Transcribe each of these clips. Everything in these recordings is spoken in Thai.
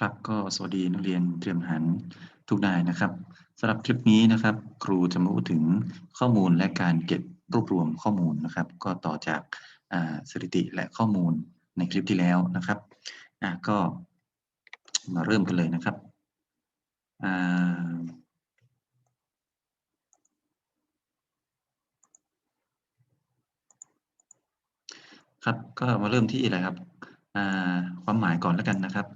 ครับก็สวัสดีนักเรียนเตรียมหารทุกนายนะครับสำหรับคลิปนี้นะครับ ครูจะมาพูดถึงข้อมูลและการเก็บรวบรวมข้อมูลนะครับ ก็ต่อจากสถิติและข้อมูลในคลิปที่แล้วนะครับก็มาเริ่มกันเลยนะครับครับก็มาเริ่มที่อะไรครับความหมายก่อนแล้วกันนะครับ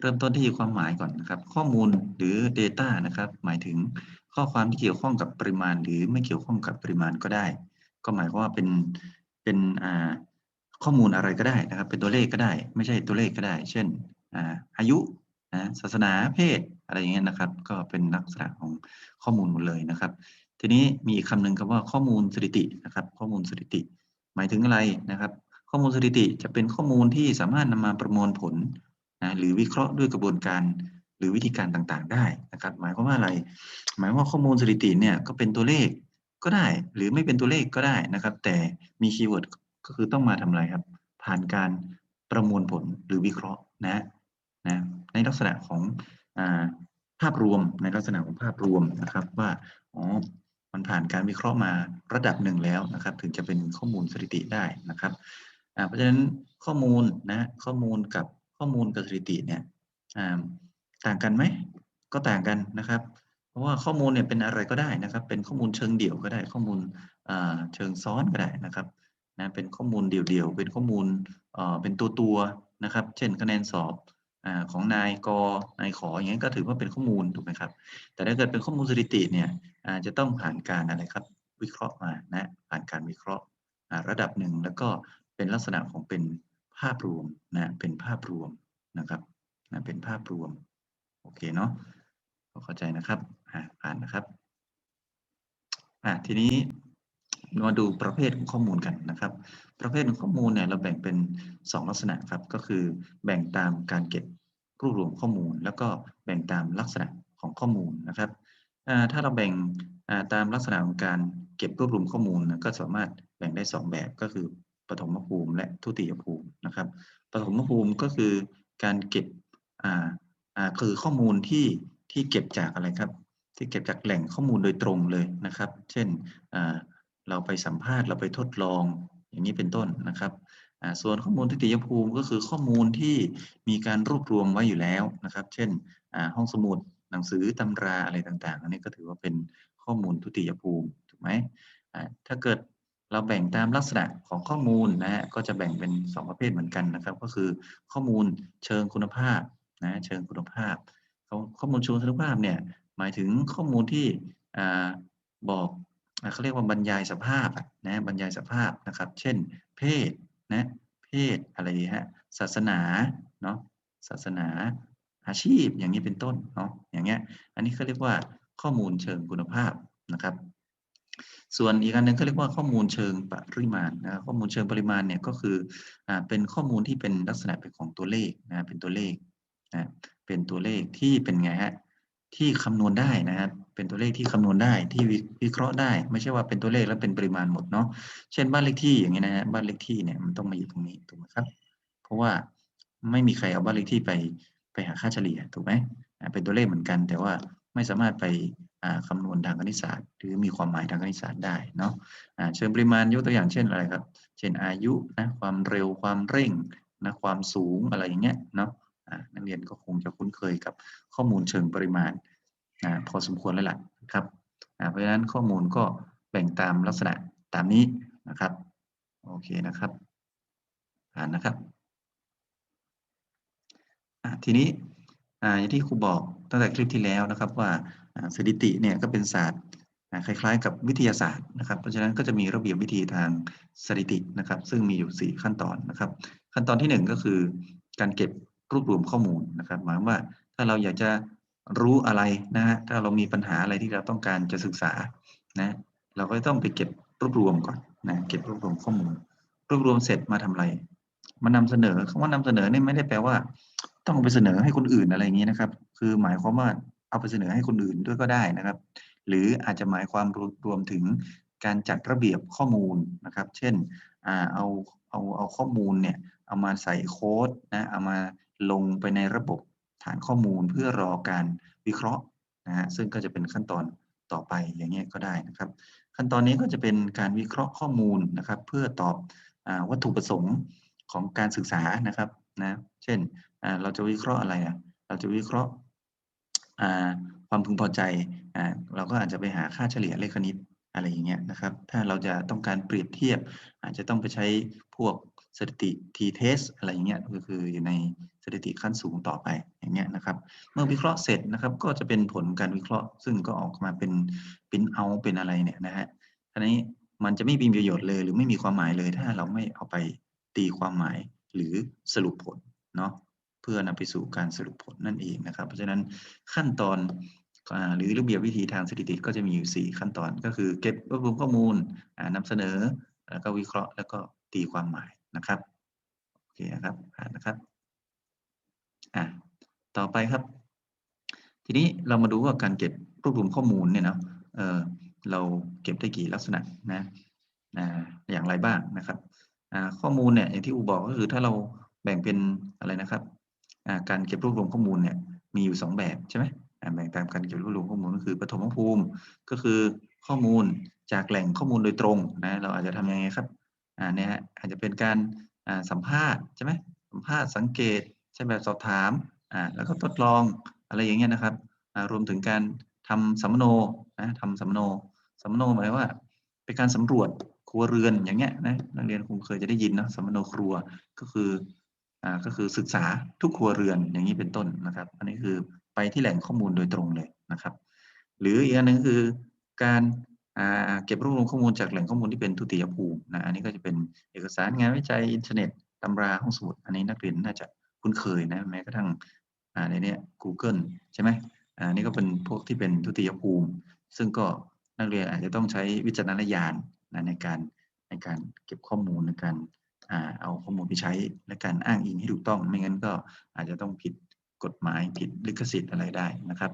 เริ่มต้นที่ความหมายก่อนนะครับ ข้อมูลหรือ Data นะครับ หมายถึงข้อความที่เกี่ยวข้องกับปริมาณ หรือไม่เกี่ยวข้องกับปริมาณก็ได้ ก็หมายความว่าเป็นเป็นข้อมูลอะไรก็ได้นะครับ เป็นตัวเลขก็ได้ ไม่ใช่ตัวเลขก็ได้ เช่นอายุนะศาสนาเพศอะไรอย่างเงี้ยนะครับ ก็เป็นลักษณะของข้อมูลหมดเลยนะครับ ทีนี้มีอีกคำหนึ่งคำว่าข้อมูลสถิตินะครับ ข้อมูลสถิติ หมายถึงอะไรนะครับ ข้อมูลสถิติจะเป็นข้อมูลที่สามารถนำมาประมวลผล นะหรือวิเคราะห์ด้วยกระบวนการหรือวิธีการต่างๆ ได้นะครับ หมายความว่าอะไร หมายว่าข้อมูลสถิติเนี่ยก็เป็นตัวเลขก็ได้ หรือไม่เป็นตัวเลขก็ได้นะครับ แต่มีคีย์เวิร์ดก็คือต้องมาทำอะไรครับ ผ่านการประมวลผลหรือวิเคราะห์นะนะในลักษณะของอภาพรวมในลักษณะของภาพรวมนะครับว่าอ๋อมันผ่านการวิเคราะห์มาระดับหนึ่งแล้วนะครับ ถึงจะเป็นข้อมูลสถิติได้นะครับเพราะฉะนั้นข้อมูลนะข้อมูลกับ ข้อมูลกับสถิติเนี่ยต่างกันไหมก็ต่างกันนะครับ เพราะว่าข้อมูลเนี่ยเป็นอะไรก็ได้นะครับ เป็นข้อมูลเชิงเดี่ยวก็ได้ข้อมูลเชิงซ้อนก็ได้นะครับนะเป็นข้อมูลเดี่ยวๆเป็นข้อมูลเป็นตัวตัวๆนะครับ เช่นคะแนนสอบอของนายกนายขออย่างนี้ก็ถือว่าเป็นข้อมูลถูกไหมครับ แต่ถ้าเกิดเป็นข้อมูลสถิติเนี่ยจะต้องผ่านการอะไรครับวิเคราะห์มานะผ่านการวิเคราะห์ระดับหนึ่งแล้วก็เป็นลักษณะของเป็น ภาพรวมนะเป็นภาพรวมนะครับนะเป็นภาพรวม โอเคเนาะเข้าใจนะครับอ่าผ่านนะครับอ่าทีนี้มาดูประเภทของข้อมูลกันนะครับ ประเภทของข้อมูลเนี่ยเราแบ่งเป็น 2 ลักษณะครับ ก็คือแบ่งตามการเก็บรวบรวมข้อมูล แล้วก็แบ่งตามลักษณะของข้อมูลนะครับถ้าเราแบ่งตามลักษณะของการเก็บรวบรวมข้อมูลนะก็สามารถแบ่งได้ 2 แบบก็คือ ปฐมภูมิและทุติยภูมินะครับปฐมภูมิก็คือการเก็บอ่าอ่าคือข้อมูลที่ที่เก็บจากอะไรครับ ที่เก็บจากแหล่งข้อมูลโดยตรงเลยนะครับ เช่นอ่าเราไปสัมภาษณ์เราไปทดลองอย่างนี้เป็นต้นนะครับส่วนข้อมูลทุติยภูมิก็คือข้อมูลที่มีการรวบรวมไว้อยู่แล้วนะครับ เช่นห้องสมุดหนังสือตำราอะไรต่างๆ อันนี้ก็ถือว่าเป็นข้อมูลทุติยภูมิถูกไหมถ้าเกิด เราแบ่งตามลักษณะของข้อมูลนะฮะก็จะแบ่งเป็น 2 ประเภทเหมือนกันนะครับ ก็คือข้อมูลเชิงคุณภาพนะเชิงคุณภาพ ข้อมูลเชิงคุณภาพเนี่ยหมายถึงข้อมูลที่อ่าบอกอเขาเรียกว่าบรรยายสภาพนะบรรยายสภาพนะครับ เช่น เพศนะเพศอะไรฮะศาสนาเนาะศาสนาอาชีพอย่างนี้เป็นต้นเนาะอย่างเงี้ยอันนี้เขาเรียกว่าข้อมูลเชิงคุณภาพนะครับ ส่วนอีกอันหนึ่งเขาเรียกว่าข้อมูลเชิงปริมาณนะข้อมูลเชิงปริมาณเนี่ยก็คืออ่าเป็นข้อมูลที่เป็นลักษณะเป็นของตัวเลขนะเป็นตัวเลขนะเป็นตัวเลขที่เป็นไงฮะที่คำนวณได้นะครับเป็นตัวเลขที่คำนวณได้ที่วิเคราะห์ได้ ไม่ใช่ว่าเป็นตัวเลขแล้วเป็นปริมาณหมดเนาะเช่นบ้านเลขที่อย่างนี้นะฮะบ้านเลขที่เนี่ยมันต้องมาอยู่ตรงนี้ถูกไหมครับ เพราะว่าไม่มีใครเอาบ้านเลขที่ไปไปหาค่าเฉลี่ยถูกไหมเป็นตัวเลขเหมือนกัน แต่ว่า ไม่สามารถไปคำนวณทางคณิตศาสตร์ หรือมีความหมายทางคณิตศาสตร์ได้เนาะเชิงปริมาณยกตัวอย่างเช่นอะไรครับ เช่นอายุนะความเร็วความเร่งนะความสูงอะไรอย่างเงี้ยเนาะนักเรียนก็คงจะคุ้นเคยกับข้อมูลเชิงปริมาณอพอสมควรแล้วล่ะครับเพราะฉะนั้นข้อมูลก็แบ่งตามลักษณะตามนี้นะครับโอเคนะครับอ่านนะครับทีนี้ อ่าอย่างที่ครูบอกตั้งแต่คลิปที่แล้วนะครับว่าสถิติเนี่ยก็เป็นศาสตร์คล้ายๆ กับวิทยาศาสตร์นะครับ เพราะฉะนั้นก็จะมีระเบียบวิธีทางสถิตินะครับ ซึ่งมีอยู่ 4 ขั้นตอนนะครับ ขั้นตอนทีหนึ่1 ก็คือการเก็บรวบรวมข้อมูลนะครับ หมายว่าถ้าเราอยากจะรู้อะไรนะฮะถ้าเรามีปัญหาอะไรที่เราต้องการจะศึกษานะเราก็ต้องไปเก็บรวบรวมก่อนนะเก็บรวบรวมข้อมูล รวบรวมเสร็จมาทำอะไร มานำเสนอคำว่านำเสนอนี่ไม่ได้แปลว่า ต้องเอาไปเสนอให้คนอื่นอะไรอย่างนี้นะครับ คือหมายความว่าเอาไปเสนอให้คนอื่นด้วยก็ได้นะครับ หรืออาจจะหมายความรวมถึงการจัดระเบียบข้อมูลนะครับ เช่นอ่าเอาเอาเอาข้อมูลเนี่ยเอามาใส่โค้ดนะเอามาลงไปในระบบฐานข้อมูลเพื่อรอการวิเคราะห์นะฮะซึ่งก็จะเป็นขั้นตอนต่อไปอย่างเงี้ยก็ได้นะครับ ขั้นตอนนี้ก็จะเป็นการวิเคราะห์ข้อมูลนะครับ เพื่อตอบอวัตถุประสงค์ของการศึกษานะครับ นะ เช่นเราจะวิเคราะห์อะไรอะเราจะวิเคราะห์ความพึงพอใจอเราก็อาจจะไปหาค่าเฉลี่ยเลขคณิตอะไรอย่างเงี้ยนะครับ ถ้าเราจะต้องการเปรียบเทียบ อาจจะต้องไปใช้พวกสถิติ t-test อะไรอย่างเงี้ยก็คืออยู่ในสถิติขั้นสูงต่อไปอย่างเงี้ยนะครับ เมื่อวิเคราะห์เสร็จนะครับ ก็จะเป็นผลการวิเคราะห์ ซึ่งก็ออกมาเป็นเป็นเอาเป็นอะไรเนี่ยนะฮะทีนี้มันจะไม่มีประโยชน์เลย หรือไม่มีความหมายเลย ถ้าเราไม่เอาไปตีความหมาย หรือสรุปผลเนาะเพื่อนำไปสู่การสรุปผลนั่นเองนะครับ เพราะฉะนั้นขั้นตอนอหรือระเบียบวิธีทางสถิติก็จะมีอยู่ 4 ขั้นตอนก็คือเก็บรวบรวมข้อมูลอ่านำเสนอแล้วก็วิเคราะห์แล้วก็ตีความหมายนะครับโอเคนะครับผ่านนะครับอะต่อไปครับ ทีนี้เรามาดูว่าการเก็บรวบรวมข้อมูลเนี่ยเนาะเออเราเก็บได้กี่ลักษณะนะอ่าอย่างไรบ้างนะครับ ข้อมูลเนี่ยอย่างที่อูบอกก็คือถ้าเราแบ่งเป็นอะไรนะครับการเก็บรวบรวมข้อมูลเนี่ยมีอยู่สองแบบใช่ไหมแบ่งตามการเก็บรวบรวมข้อมูลก็คือปฐมภูมิก็คือข้อมูลจากแหล่งข้อมูลโดยตรงนะเราอาจจะทำยังไงครับอ่าเนี่ยอาจจะเป็นการสัมภาษณ์ใช่ไหมสัมภาษณ์สังเกตใช่แบบสอบถามอ่าแล้วก็ทดลองอะไรอย่างเงี้ยนะครับรวมถึงการทำสัมมโนนะทำสัมมโนสัมมโนหมายว่าเป็นการสำรวจ ครัวเรือนอย่างเงี้ยนะนักเรียนคงเคยจะได้ยินเนะสัมมโนครัวก็คืออ่าก็คือศึกษาทุกครัวเรือนอย่างนี้เป็นต้นนะครับ อันนี้คือไปที่แหล่งข้อมูลโดยตรงเลยนะครับ หรืออีกอันหนึงคือการอ่าเก็บรวบรวมข้อมูลจากแหล่งข้อมูลที่เป็นทุติยภูมินะอันนี้ก็จะเป็นเอกสารงานวิจัยอินเทอร์เน็ตตำราห้องสมุด อันนี้นักเรียนน่าจะคุ้นเคยนะแม้กระทั่งอ่าในนี้ Google ใช่ไหมอ่านี่ก็เป็นพวกที่เป็นทุติยภูมิ ซึ่งก็นักเรียนอาจจะต้องใช้วิจารณญาณ นะในการในการเก็บข้อมูลในการเอาข้อมูลไปใช้และการอ้างอิงให้ถูกต้อง ไม่งั้นก็อาจจะต้องผิดกฎหมายผิดลิขสิทธิ์อะไรได้นะครับ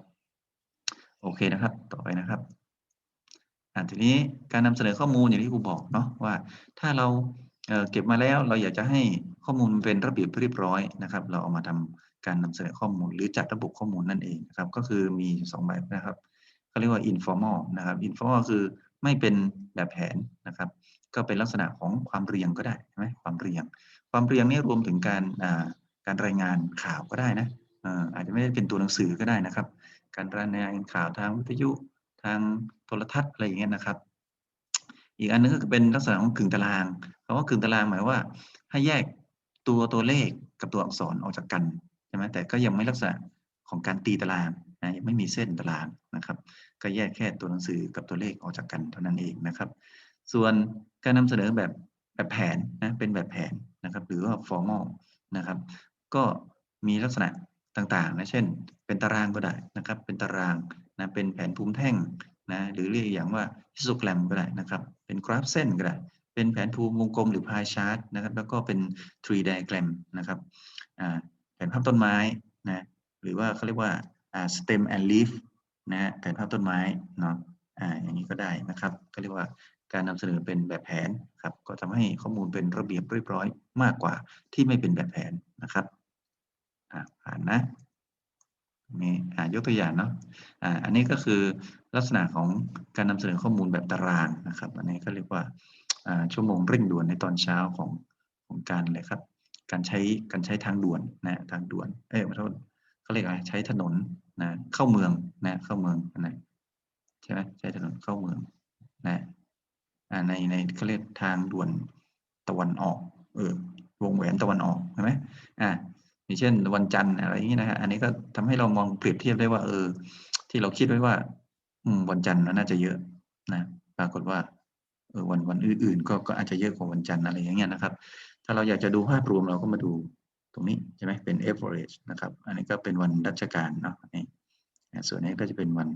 โอเคนะครับ ต่อไปนะครับอ่าทีนี้การนำเสนอข้อมูลอย่างที่ครูบอกเนาะว่า ถ้าเราเเก็บมาแล้วเราอยากจะให้ข้อมูลมันเป็นระเบียบเรียบร้อยนะครับ เราเอามาทำการนำเสนอข้อมูลหรือจัดระบบข้อมูลนั่นเองนะครับ ก็คือมีสองแบบนะครับเขาเรียกว่า informal นะครับ informal คือ ไม่เป็นแบบแผนนะครับ ก็เป็นลักษณะของความเรียงก็ได้ใช่ไหมความเรียง ความเรียงนี่รวมถึงการการรายงานข่าวก็ได้นะอาจจะไม่ได้เป็นตัวหนังสือก็ได้นะครับ การรายงานข่าวทางวิทยุทางโทรทัศน์อะไรอย่างเงี้ยนะครับ อีกอันนึงก็เป็นลักษณะของกึ่งตารางคำว่ากึ่งตารางหมายว่า ให้แยกตัวตัวเลขกับตัวอักษรออกจากกันใช่ไหมแต่ก็ยังไม่ลักษณะของการตีตารางนะยังไม่มีเส้นตาราง นะครับ ก็แยกแค่ตัวหนังสือกับตัวเลขออกจากกันเท่านั้นเองนะครับ ส่วนการนำเสนอแบบแบบแผนนะเป็นแบบแผนนะครับ หรือว่า formal นะครับ ก็มีลักษณะต่างๆนะเช่น เป็นตารางก็ได้นะครับ เป็นตารางนะเป็นแผนภูมิแท่งนะหรือเรียกอย่างว่าฮิสโตแกรมก็ได้นะครับ เป็นกราฟเส้นก็ได้ เป็นแผนภูมิวงกลมหรือพายชาร์ตนะครับ แล้วก็เป็น tree diagram นะครับแผนภาพต้นไม้นะหรือว่าเขาเรียกว่าอ่า stem and leaf นะฮะแผนภาพต้นไม้เนาะอ่าอย่างนี้ก็ได้นะครับ ก็เรียกว่าการนำเสนอเป็นแบบแผนครับก็ทำให้ข้อมูลเป็นระเบียบเรียบร้อยมากกว่าที่ไม่เป็นแบบแผนนะครับอ่าผ่านนะนี่อ่ายกตัวอย่างเนาะอ่าอันนี้ก็คือลักษณะของการนำเสนอข้อมูลแบบตารางนะครับ อันนี้ก็เรียกว่าอ่าชั่วโมงเร่งด่วนในตอนเช้าของของการเลยครับ การใช้การใช้ทางด่วนนะทางด่วนเอ้ยขอโทษ เขาเรียกอะไรใช้ถนนนะเข้าเมืองนะเข้าเมืองนะใช่ไหมใช้ถนนเข้าเมืองนะในในเขาเรียกทางด่วนตะวันออกเออวงแหวนตะวันออกใช่ไหมอ่าอย่างเช่นวันจันทร์อะไรอย่างนี้นะฮะอันนี้ก็ทำให้เรามองเปรียบเทียบได้ว่า เออ ที่เราคิดไว้ว่า อืมวันจันทร์น่าจะเยอะนะปรากฏว่าเออวันวันอื่นๆก็ก็อาจจะเยอะกว่าวันจันทร์อะไรอย่างเงี้ยนะครับ ถ้าเราอยากจะดูภาพรวมเราก็มาดู ตรงนี้ใช่ไหมเป็น average นะครับ อันนี้ก็เป็นวันราชการเนาะอันนี้ส่วนนี้ก็จะเป็นวัน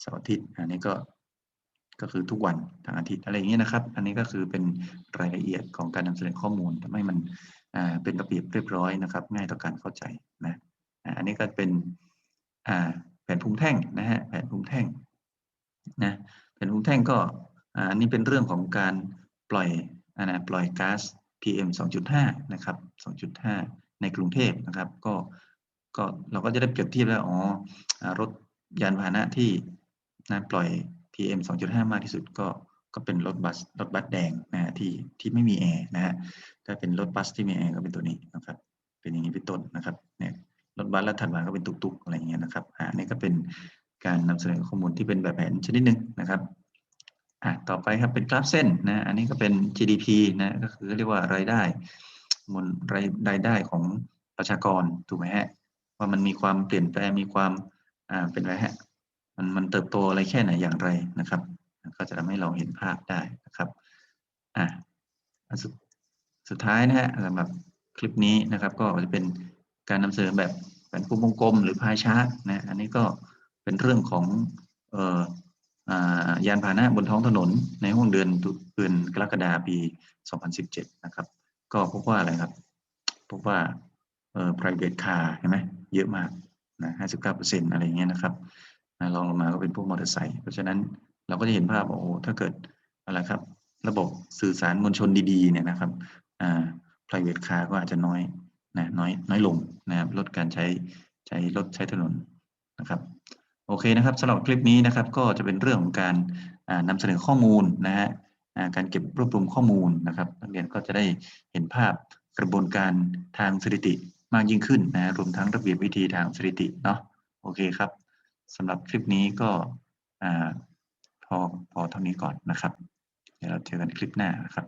เสาร์อาทิตย์ อันนี้ก็ก็คือทุกวันทางอาทิตย์อะไรอย่างเงี้ยนะครับ อันนี้ก็คือเป็นรายละเอียดของการนำเสนอข้อมูลทำให้มันเป็นระเบียบเรียบร้อยนะครับ ง่ายต่อการเข้าใจนะอันนี้ก็เป็นแผนภูมิแท่งนะฮะแผนภูมิแท่งนะแผนภูมิแท่งก็อันนี้เป็นเรื่องของการปล่อยอ่านะปล่อยก๊าซ PM 2.5 นะครับ 2.5 ในกรุงเทพนะครับ ก็ก็เราก็จะได้เปรียบเทียบแล้วอ๋อรถยานพาหนะที่นะปล่อย PM 2.5 มากที่สุดก็ก็เป็นรถบัสรถบัสแดงนะฮะที่ที่ไม่มีแอร์นะฮะถ้าเป็นรถบัสที่มีแอร์ก็เป็นตัวนี้นะครับ เป็นอย่างนี้เป็นต้นนะครับเนี่ยรถบัสแล้วถัดมาก็เป็นตุกๆอะไรเงี้ยนะครับอ่านี่ก็เป็นการนำเสนอข้อมูลที่เป็นแบบแผนชนิดหนึ่งนะครับอะต่อไปครับเป็นกราฟเส้นนะอันนี้ก็เป็น GDP นะก็คือเรียกว่ารายได้ มูลรายรายได้ของประชากรถูกไหมฮะว่ามันมีความเปลี่ยนแปลงมีความอ่าเป็นไรฮะมันมันเติบโตอะไรแค่ไหนอย่างไรนะครับ ก็จะทำให้เราเห็นภาพได้นะครับอะสุดสุดท้ายนะฮะสำหรับคลิปนี้นะครับ ก็จะเป็นการนำเสนอแบบแผนภูมิวงกลมหรือพายชาร์ตนะอันนี้ก็เป็นเรื่องของเอ่ออ่ายานพาหนะบนท้องถนนในห้วงเดือนตุเดือนกรกฎาปี 2017 นะครับ ก็พบว่าอะไรครับ พบว่าเอ่อ private car เห็นไหมเยอะมากนะ59%อะไรอย่างเงี้ยนะครับนะรองลงมาก็เป็นพวกมอเตอร์ไซค์เพราะฉะนั้นเราก็จะเห็นภาพว่าโอ้โหถ้าเกิดอะไรครับ ระบบสื่อสารมวลชนดีๆเนี่ยนะครับอ่า private car ก็อาจจะน้อยนะน้อยน้อยลงนะครับลดการใช้ใช้รถใช้ถนนนะครับโอเคนะครับสำหรับคลิปนี้นะครับก็จะเป็นเรื่องของการอ่านำเสนอข้อมูลนะฮะ การเก็บรวบรวมข้อมูลนะครับนักเรียนก็จะได้เห็นภาพกระบวนการทางสถิติมากยิ่งขึ้นนะรวมทั้งระเบียบวิธีทางสถิติเนาะโอเคครับสำหรับคลิปนี้ก็อพอพอเท่านี้ก่อนนะครับ เดี๋ยวเราเจอกันคลิปหน้านะครับ